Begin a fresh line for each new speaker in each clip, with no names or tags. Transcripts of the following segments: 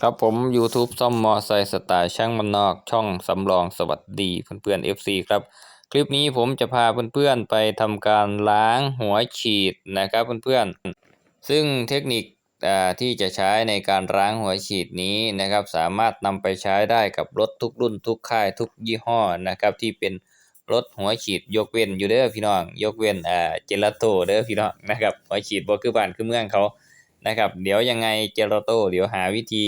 ครับผม YouTube ซ่อมมอไซค์สไตล์ช่างมันนอกช่องสำรองสวัสดีเพื่อนๆ FC ครับ คลิปนี้ผมจะพาเพื่อนๆไปทำการล้างหัวฉีดนะครับเพื่อนๆ ซึ่งเทคนิคอ่าที่จะใช้ในการล้างหัวฉีดนี้นะครับ สามารถนำไปใช้ได้กับรถทุกรุ่นทุกค่ายทุกยี่ห้อนะครับที่เป็นรถหัวฉีดยกเว้นอยู่เด้อพี่น้อง ยกเว้นอ่าเจลาโตเด้อพี่น้องนะครับหัวฉีดบ่คือบ้านคือเมืองเขา นะครับ เดี๋ยวยังไงเจลโตเดี๋ยวหาวิธี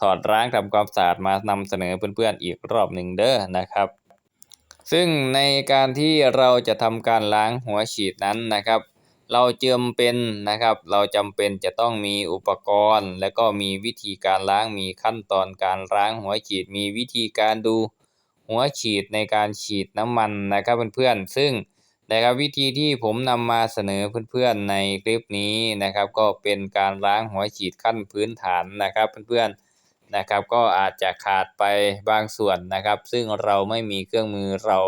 ถอดล้างทำความสะอาดมานำเสนอเพื่อนๆอีกรอบหนึ่งเด้อนะครับ ซึ่งในการที่เราจะทำการล้างหัวฉีดนั้นนะครับ เราจำเป็นนะครับ เราจำเป็นจะต้องมีอุปกรณ์ และก็มีวิธีการล้างมีขั้นตอนการล้างหัวฉีดมีวิธีการดูหัวฉีดในการฉีดน้ำมันนะครับเพื่อนๆซึ่ง นะครับวิธีที่ผมนำมาเสนอเพื่อนๆในคลิปนี้นะครับ ก็เป็นการล้างหัวฉีดขั้นพื้นฐานนะครับเพื่อนๆนะครับ ก็อาจจะขาดไปบางส่วนนะครับ ซึ่งเราไม่มีเครื่องมือเรา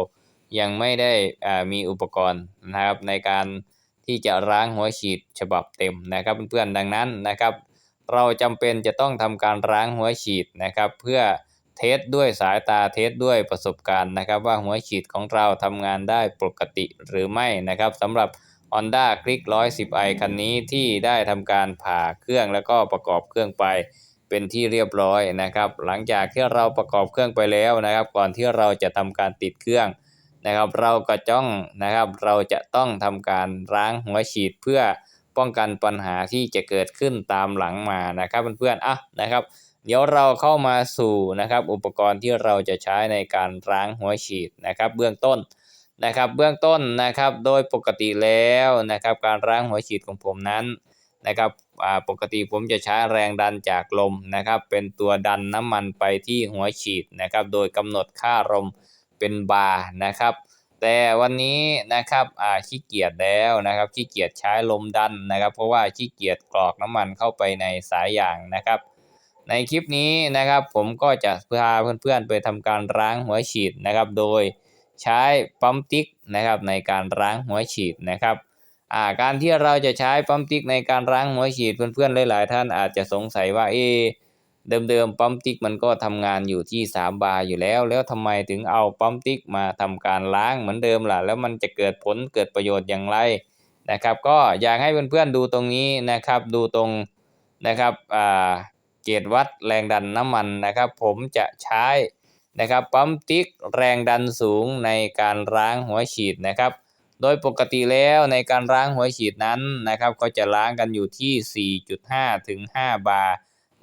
ยังไม่ได้อ่ามีอุปกรณ์นะครับ ในการที่จะล้างหัวฉีดฉบับเต็มนะครับเพื่อนๆดังนั้นนะครับ เราจำเป็นจะต้องทำการล้างหัวฉีดนะครับ เพื่อ เทสด้วยสายตาเทสด้วยประสบการณ์นะครับ ว่าหัวฉีดของเราทำงานได้ปกติหรือไม่นะครับสำหรับ Honda Click 110i คันนี้ที่ได้ทำการผ่าเครื่องแล้วก็ประกอบเครื่องไปเป็นที่เรียบร้อยนะครับ หลังจากที่เราประกอบเครื่องไปแล้วนะครับ ก่อนที่เราจะทำการติดเครื่องนะครับ เราก็จ้องนะครับ เราจะต้องทำการล้างหัวฉีดเพื่อป้องกันปัญหาที่จะเกิดขึ้นตามหลังมานะครับเพื่อนๆอะนะครับ เดี๋ยวเราเข้ามาสู่นะครับอุปกรณ์ที่เราจะใช้ในการล้างหัวฉีดนะครับเบื้องต้นนะครับเบื้องต้นนะครับโดยปกติแล้วนะครับการล้างหัวฉีดของผมนั้นนะครับปกติผมจะใช้แรงดันจากลมนะครับเป็นตัวดันน้ำมันไปที่หัวฉีดนะครับโดยกำหนดค่าลมเป็นบาร์นะครับแต่วันนี้นะครับอ่าขี้เกียจแล้วนะครับขี้เกียจใช้ลมดันนะครับ เพราะว่าขี้เกียจกรอกน้ำมันเข้าไปในสายยางนะครับ ในคลิปนี้นะครับผมก็จะพาเพื่อนๆไปทำการล้างหัวฉีดนะครับ โดยใช้ปั๊มติ๊กนะครับในการล้างหัวฉีดนะครับาการที่เราจะใช้ปั๊มติ๊กในการล้างหัวฉีดเพื่อนๆหลายๆท่านอาจจะสงสัยว่าเอเดิมๆปั๊มติ๊กมันก็ทำงานอยู่ที่ 3 บาร์อยู่แล้ว แล้วทำไมถึงเอาปั๊มติ๊กมาทำการล้างเหมือนเดิมล่ะ แล้วมันจะเกิดผลเกิดประโยชน์อย่างไรนะครับ ก็อยากให้เพื่อนๆดูตรงนี้นะครับ ดูตรงนะครับอ่า เกจวัดแรงดันน้ำมันนะครับ ผมจะใช้นะครับปั๊มติ๊กแรงดันสูงในการล้างหัวฉีดนะครับ โดยปกติแล้วในการล้างหัวฉีดนั้นนะครับก็จะล้างกันอยู่ที่ 4.5 ถึง 5 บาร์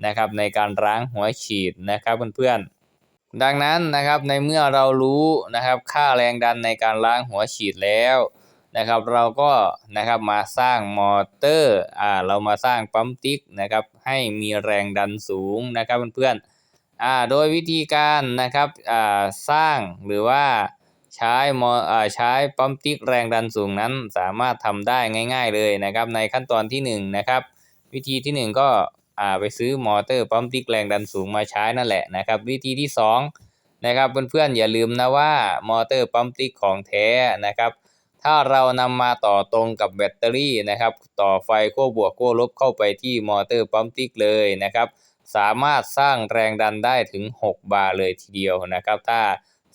นะครับในการล้างหัวฉีดนะครับเพื่อนๆ ดังนั้นนะครับในเมื่อเรารู้นะครับค่าแรงดันในการล้างหัวฉีดแล้ว นะครับ เราก็นะครับมาสร้างมอเตอร์อ่าเรามาสร้างปั๊มติ๊กนะครับ ให้มีแรงดันสูงนะครับเพื่อนๆอ่าโดยวิธีการนะครับอ่าสร้างหรือว่าใช้มออ่าใช้ปั๊มติ๊กแรงดันสูงนั้นสามารถทำได้ง่าย ๆเลยนะครับ ในขั้นตอนที่หนึ่งนะครับ วิธีที่หนึ่งก็อ่าไปซื้อมอเตอร์ปั๊มติ๊กแรงดันสูงมาใช้นั่นแหละนะครับ วิธีที่สองนะครับเพื่อนๆอย่าลืมนะว่ามอเตอร์ปั๊มติ๊กของแท้นะครับ ถ้าเรานำมาต่อตรงกับแบตเตอรี่นะครับ ต่อไฟขั้วบวกขั้วลบเข้าไปที่มอเตอร์ปั๊มติ๊กเลยนะครับ สามารถสร้างแรงดันได้ถึง 6 บาร์เลยทีเดียวนะครับ ถ้า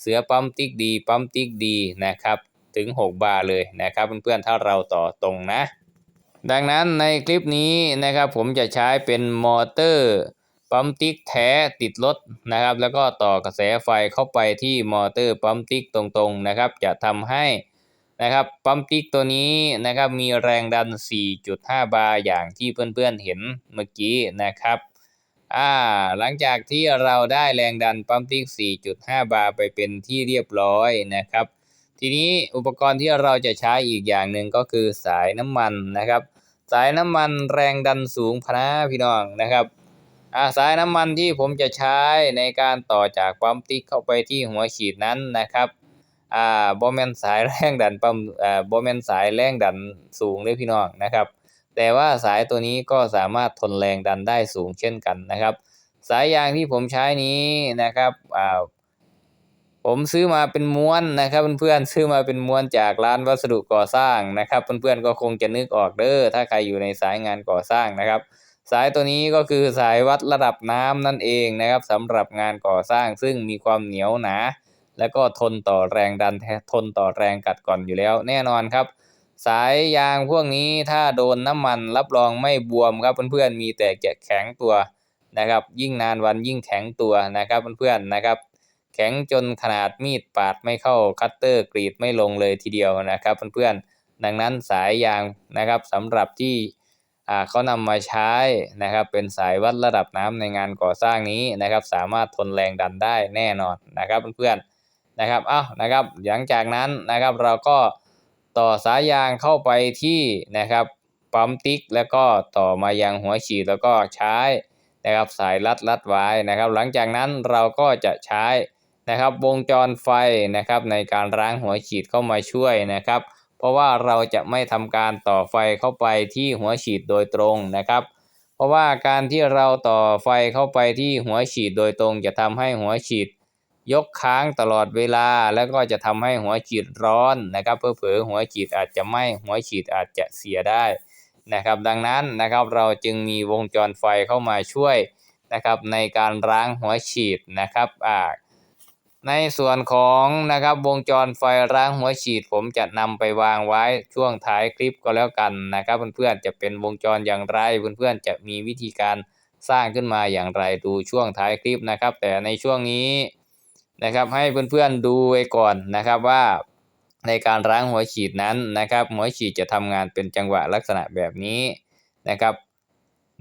เสือปั๊มติ๊กดีปั๊มติ๊กดีนะครับ ถึง 6 บาร์เลยนะครับ เพื่อนๆถ้าเราต่อตรงนะ ดังนั้นในคลิปนี้นะครับ ผมจะใช้เป็นมอเตอร์ปั๊มติ๊กแท้ติดรถนะครับ แล้วก็ต่อกระแสไฟเข้าไปที่มอเตอร์ปั๊มติ๊กตรงๆนะครับ จะทำให้ นะครับปั๊มติ๊กตัวนี้นะครับมีแรงดัน 4.5 บาร์อย่างที่เพื่อนๆเห็นเมื่อกี้นะครับอ่าหลังจากที่เราได้แรงดันปั๊มติ๊ก 4.5 บาร์ไปเป็นที่เรียบร้อยนะครับ ทีนี้อุปกรณ์ที่เราจะใช้อีกอย่างหนึ่งก็คือสายน้ำมันนะครับ สายน้ำมันแรงดันสูงพนะพี่น้องนะครับอ่าสายน้ำมันที่ผมจะใช้ในการต่อจากปั๊มติ๊กเข้าไปที่หัวฉีดนั้นนะครับ อ่าบ่แม่นสายแรงดันปั๊มอ่าบ่แม่นสายแรงดันสูงเลยพี่น้องนะครับ แต่ว่าสายตัวนี้ก็สามารถทนแรงดันได้สูงเช่นกันนะครับ สายยางที่ผมใช้นี้นะครับอ่าผมซื้อมาเป็นม้วนนะครับเพื่อนๆซื้อมาเป็นม้วนจากร้านวัสดุก่อสร้างนะครับเพื่อนๆก็คงจะนึกออกเด้อถ้าใครอยู่ในสายงานก่อสร้างนะครับ สายตัวนี้ก็คือสายวัดระดับน้ำนั่นเองนะครับสำหรับงานก่อสร้างซึ่งมีความเหนียวหนา และก็ทนต่อแรงดันทนต่อแรงกัดก่อนอยู่แล้ว แน่นอนครับ สายยางพวกนี้ถ้าโดนน้ำมันรับรองไม่บวมครับเพื่อนๆมีแต่จะแข็งตัวนะครับ ยิ่งนานวันยิ่งแข็งตัวนะครับเพื่อนๆนะครับ แข็งจนขนาดมีดปาดไม่เข้าคัตเตอร์กรีดไม่ลงเลยทีเดียวนะครับเพื่อนๆดังนั้นสายยางนะครับสำหรับที่เขานำมาใช้นะครับเป็นสายวัดระดับน้ำในงานก่อสร้างนี้นะครับ สามารถทนแรงดันได้แน่นอนนะครับเพื่อนๆ นะครับเอ้านะครับ หลังจากนั้นนะครับเราก็ต่อสายยางเข้าไปที่นะครับปั๊มติ๊กแล้วก็ต่อมายังหัวฉีดแล้วก็ใช้นะครับสายรัดรัดไว้นะครับ หลังจากนั้นเราก็จะใช้นะครับวงจรไฟนะครับในการล้างหัวฉีดเข้ามาช่วยนะครับ เพราะว่าเราจะไม่ทำการต่อไฟเข้าไปที่หัวฉีดโดยตรงนะครับ เพราะว่าการที่เราต่อไฟเข้าไปที่หัวฉีดโดยตรง จะทำให้หัวฉีด ยกค้างตลอดเวลา แล้วก็จะทำให้หัวฉีดร้อนนะครับเผลอๆหัวฉีดอาจจะไหม้หัวฉีดอาจจะเสียได้นะครับ ดังนั้นนะครับเราจึงมีวงจรไฟเข้ามาช่วยนะครับในการล้างหัวฉีดนะครับอ่าในส่วนของนะครับวงจรไฟล้างหัวฉีด ผมจะนำไปวางไว้ช่วงท้ายคลิปก็แล้วกันนะครับ เพื่อนๆจะเป็นวงจรอย่างไร เพื่อนๆจะมีวิธีการสร้างขึ้นมาอย่างไรดูช่วงท้ายคลิปนะครับ แต่ในช่วงนี้ นะครับ ให้เพื่อนๆดูไว้ก่อนนะครับว่าในการล้างหัวฉีดนั้นนะครับ หัวฉีดจะทำงานเป็นจังหวะลักษณะแบบนี้นะครับ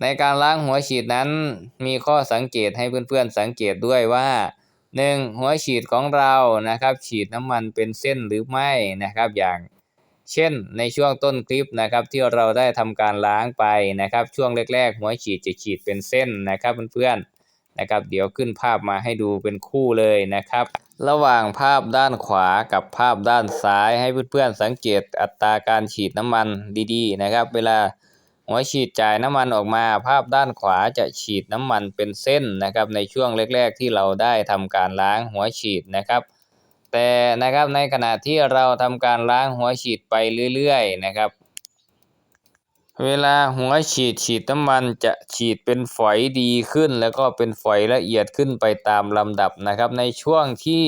ในการล้างหัวฉีดนั้น มีข้อสังเกตให้เพื่อนๆสังเกตด้วยว่าหนึ่งหัวฉีดของเรานะครับ ฉีดน้ำมันเป็นเส้นหรือไม่นะครับ อย่างเช่น ในช่วงต้นคลิปนะครับ ที่เราได้ทำการล้างไปนะครับ ช่วงแรก ๆ หัวฉีดจะฉีดเป็นเส้นนะครับเพื่อนๆ นะครับ เดี๋ยวขึ้นภาพมาให้ดูเป็นคู่เลยนะครับ ระหว่างภาพด้านขวากับภาพด้านซ้ายให้เพื่อนๆสังเกตอัตราการฉีดน้ำมันดีๆ นะครับ เวลาหัวฉีดจ่ายน้ำมันออกมาภาพด้านขวาจะฉีดน้ำมันเป็นเส้นนะครับ ในช่วงแรก ๆ ที่เราได้ทำการล้างหัวฉีดนะครับ แต่นะครับในขณะที่เราทำการล้างหัวฉีดไปเรื่อย ๆ นะครับ เวลาหัวฉีดฉีดน้ำมันจะฉีดเป็นฝอยดีขึ้น แล้วก็เป็นฝอยละเอียดขึ้นไปตามลำดับนะครับ ในช่วงที่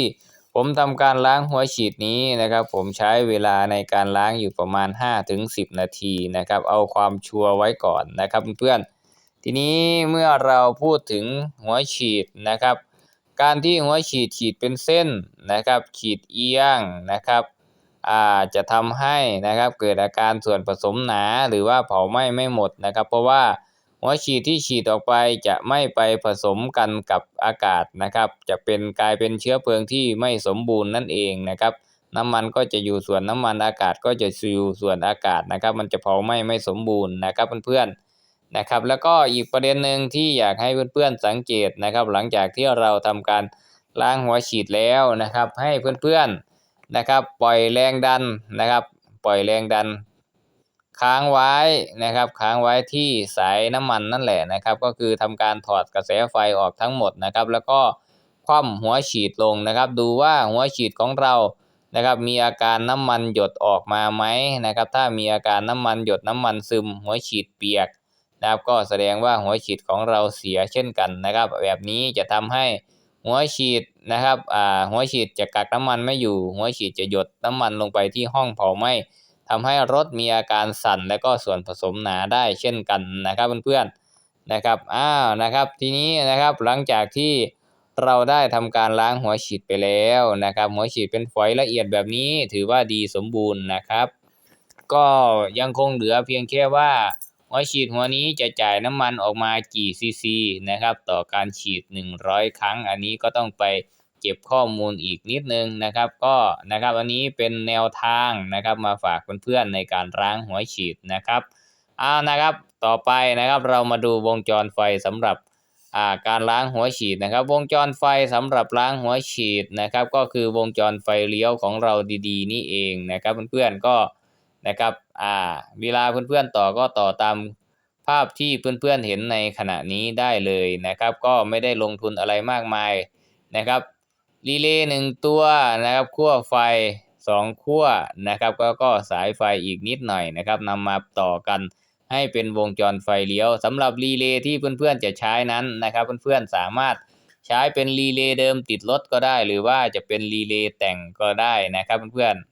ผมทำการล้างหัวฉีดนี้นะครับ ผมใช้เวลาในการล้างอยู่ประมาณ 5-10 นาทีนะครับ เอาความชัวร์ไว้ก่อนนะครับเพื่อนทีนี้เมื่อเราพูดถึงหัวฉีดนะครับ การที่หัวฉีดฉีดเป็นเส้นนะครับ ฉีดเอียงนะครับ จะทำให้นะครับเกิดอาการส่วนผสมหนาหรือว่าเผาไหม้ไม่หมดนะครับ เพราะว่าหัวฉีดที่ฉีดออกไปจะไม่ไปผสมกันกับอากาศนะครับ จะเป็นกลายเป็นเชื้อเพลิงที่ไม่สมบูรณ์นั่นเองนะครับน้ำมันก็จะอยู่ส่วนน้ำมันอากาศก็จะอยู่ส่วนอากาศนะครับ มันจะเผาไหม้ไม่สมบูรณ์นะครับเพื่อนๆนะครับ แล้วก็อีกประเด็นหนึ่งที่อยากให้เพื่อนๆสังเกตนะครับ หลังจากที่เราทำการล้างหัวฉีดแล้วนะครับ ให้เพื่อนๆ นะครับ ปล่อยแรงดันนะครับ ปล่อยแรงดัน ค้างไว้นะครับ ค้างไว้ที่สายน้ำมันนั่นแหละนะครับ ก็คือทำการถอดกระแสไฟออกทั้งหมดนะครับ แล้วก็คว่ำหัวฉีดลงนะครับ ดูว่าหัวฉีดของเรานะครับมีอาการน้ำมันหยดออกมาไหมนะครับ ถ้ามีอาการน้ำมันหยดน้ำมันซึม หัวฉีดเปียกนะครับ ก็แสดงว่าหัวฉีดของเราเสียเช่นกันนะครับ แบบนี้จะทำให้ หัวฉีดนะครับอ่าหัวฉีดจะกักน้ำมันไม่อยู่ หัวฉีดจะหยดน้ำมันลงไปที่ห้องเผาไหม้ทำให้รถมีอาการสั่นและก็ส่วนผสมหนาได้เช่นกันนะครับเพื่อนๆนะครับอ้าวนะครับ ทีนี้นะครับหลังจากที่เราได้ทำการล้างหัวฉีดไปแล้วนะครับ หัวฉีดเป็นฝอยละเอียดแบบนี้ถือว่าดีสมบูรณ์นะครับ ก็ยังคงเหลือเพียงแค่ว่า หัวฉีดหัวนี้จะจ่ายน้ำมันออกมากี่ซีซีนะครับ ต่อการฉีด 100 ครั้ง อันนี้ก็ต้องไปเก็บข้อมูลอีกนิดนึงนะครับ ก็นะครับอันนี้เป็นแนวทางนะครับมาฝากเพื่อนๆในการล้างหัวฉีดนะครับเอานะครับ ต่อไปนะครับเรามาดูวงจรไฟสำหรับอ่าการล้างหัวฉีดนะครับ วงจรไฟสำหรับล้างหัวฉีดนะครับ ก็คือวงจรไฟเลี้ยวของเราดีๆ นี่เองนะครับเพื่อนๆก็ นะครับอ่าเวลาเพื่อนๆต่อก็ต่อตามภาพที่เพื่อนๆเห็นในขณะนี้ได้เลยนะครับ ก็ไม่ได้ลงทุนอะไรมากมายนะครับรีเลย์หนึ่งตัวนะครับขั้วไฟสองขั้วนะครับก็ก็สายไฟอีกนิดหน่อยนะครับนำมาต่อกันให้เป็นวงจรไฟเลี้ยวสำหรับรีเลย์ที่เพื่อนๆจะใช้นั้นนะครับ เพื่อนๆสามารถใช้เป็นรีเลย์เดิมติดรถก็ได้ หรือว่าจะเป็นรีเลย์แต่งก็ได้นะครับเพื่อนๆ